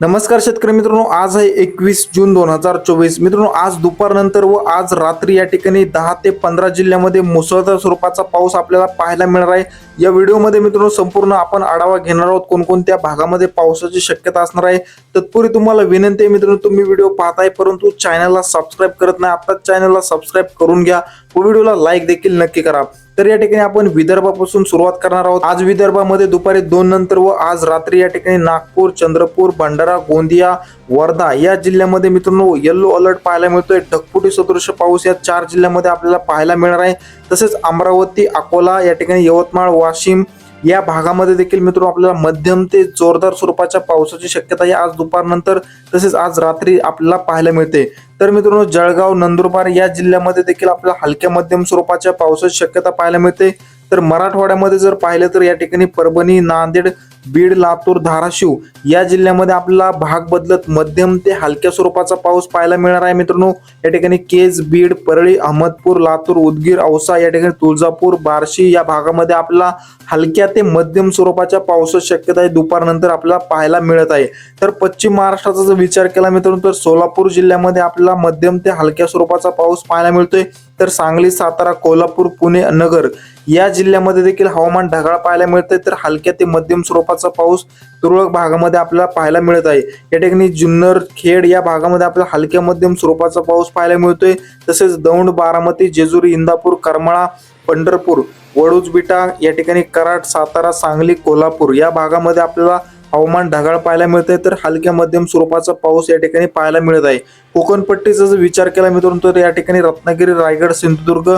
नमस्कार शेतकरी मित्रांनो आज आहे एकवीस जून दोन हजार चोवीस. मित्रांनो आज दुपारनंतर व आज रात्री या ठिकाणी दहा ते पंधरा जिल्ह्यामध्ये मुसळधार स्वरूपाचा पाऊस आपल्याला पाहायला मिळणार आहे. या व्हिडिओमध्ये मित्रांनो संपूर्ण आपण आढावा घेणार आहोत कोणकोणत्या भागामध्ये पावसाची शक्यता असणार आहे. तत्पूर्वी तुम्हाला विनंती आहे मित्रांनो तुम्ही व्हिडिओ पाहताय परंतु चॅनलला सबस्क्राईब करत नाही. आता चॅनलला सबस्क्राईब करून घ्या. व व्हिडिओला लाईक देखील नक्की करा. तर या ठिकाणी आपण विदर्भापासून सुरुवात करणार आहोत. आज विदर्भामध्ये दुपारी दोन नंतर व आज रात्री या ठिकाणी नागपूर चंद्रपूर भंडारा गोंदिया वर्धा या जिल्ह्यामध्ये मित्रांनो येल्लो अलर्ट पाहायला मिळतोय. ढगफुटी सदृश पाऊस या चार जिल्ह्यामध्ये आपल्याला पाहायला मिळणार आहे. तसेच अमरावती अकोला या ठिकाणी यवतमाळ वाशिम या भागामध्ये देखील मित्र आपल्याला मध्यम ते जोरदार स्वरूपाच्या पावसाची शक्यता ही आज दुपारनंतर तसेच आज रात्री आपल्याला पाहायला मिळते. तर मित्रांनो जळगाव नंदुरबार या जिल्ह्यामध्ये देखील आपल्याला हलक्या मध्यम स्वरूपाच्या पावसाची शक्यता पाहायला मिळते. तर मराठवाड्यामध्ये जर पाहिलं तर या ठिकाणी परभणी नांदेड बीड लातूर धाराशिव या जिल्ह्यामध्ये आपल्याला भाग बदलत मध्यम ते हलक्या स्वरूपाचा पाऊस पाहायला मिळणार आहे. मित्रांनो या ठिकाणी केज बीड परळी अहमदपूर लातूर उदगीर औसा या ठिकाणी तुळजापूर बार्शी या भागामध्ये आपल्याला हलक्या ते मध्यम स्वरूपाच्या पावसाची शक्यता आहे. दुपारनंतर आपल्याला पाहायला मिळत आहे. तर पश्चिम महाराष्ट्राचा जर विचार केला मित्रांनो तर सोलापूर जिल्ह्यामध्ये आपल्याला मध्यम ते हलक्या स्वरूपाचा पाऊस पाहायला मिळतोय. तर सांगली सातारा कोल्हापूर पुणे नगर या जिल्ह्यामध्ये देखील हवामान ढगाळ पाहायला मिळतंय. तर हलक्या ते मध्यम स्वरूपाचा पाऊस तुरळक भागामध्ये आपल्याला पाहायला मिळत आहे. या ठिकाणी जुन्नर खेड या भागामध्ये आपल्याला हलक्या मध्यम स्वरूपाचा पाऊस पाहायला मिळतोय. तसेच दौंड बारामती जेजुरी इंदापूर करमाळा पंढरपूर वडूजबिटा या ठिकाणी कराड सातारा सांगली कोल्हापूर या भागामध्ये आपल्याला हवामान ढगाळ पाहायला मिळतंय तर हलक्या मध्यम स्वरूपाचा पाऊस या ठिकाणी पाहायला मिळत आहे. कोकणपट्टीचा जर विचार केला मित्रांनो तर या ठिकाणी रत्नागिरी रायगड सिंधुदुर्ग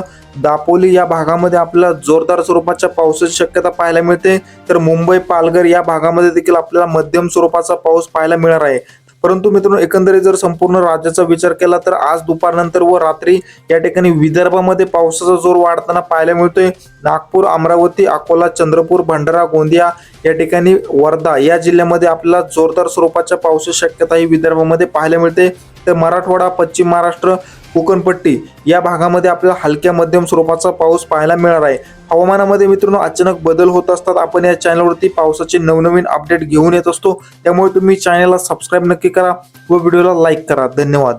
दापोली या भागामध्ये आपल्याला जोरदार स्वरूपाच्या पावसाची शक्यता पाहायला मिळते. तर मुंबई पालघर या भागामध्ये देखील आपल्याला मध्यम स्वरूपाचा पाऊस पाहायला मिळणार आहे. परंतु मित्रांनो एकंदरीत जर संपूर्ण राज्याचा विचार केला तर आज दुपारनंतर व रात्री या ठिकाणी विदर्भामध्ये पावसाचा जोर वाढताना पाहायला मिळतोय. नागपूर अमरावती अकोला चंद्रपूर भंडारा गोंदिया या ठिकाणी वर्धा या जिल्ह्यामध्ये आपल्याला जोरदार स्वरूपाच्या पावसाची शक्यता ही विदर्भामध्ये पाहायला मिळते. तर मराठवाडा पश्चिम महाराष्ट्र कोकणपट्टी या भागामध्ये आपल्याला हलक्या मध्यम स्वरूपाचा पाऊस पाहायला मिळणार आहे. हवामानामध्ये मित्रांनो अचानक बदल होत असतात. आपण या चॅनलवरती पावसाचे नवनवीन अपडेट घेऊन येत असतो. त्यामुळे तुम्ही चॅनलला सबस्क्राईब नक्की करा व व्हिडिओला लाईक करा. धन्यवाद.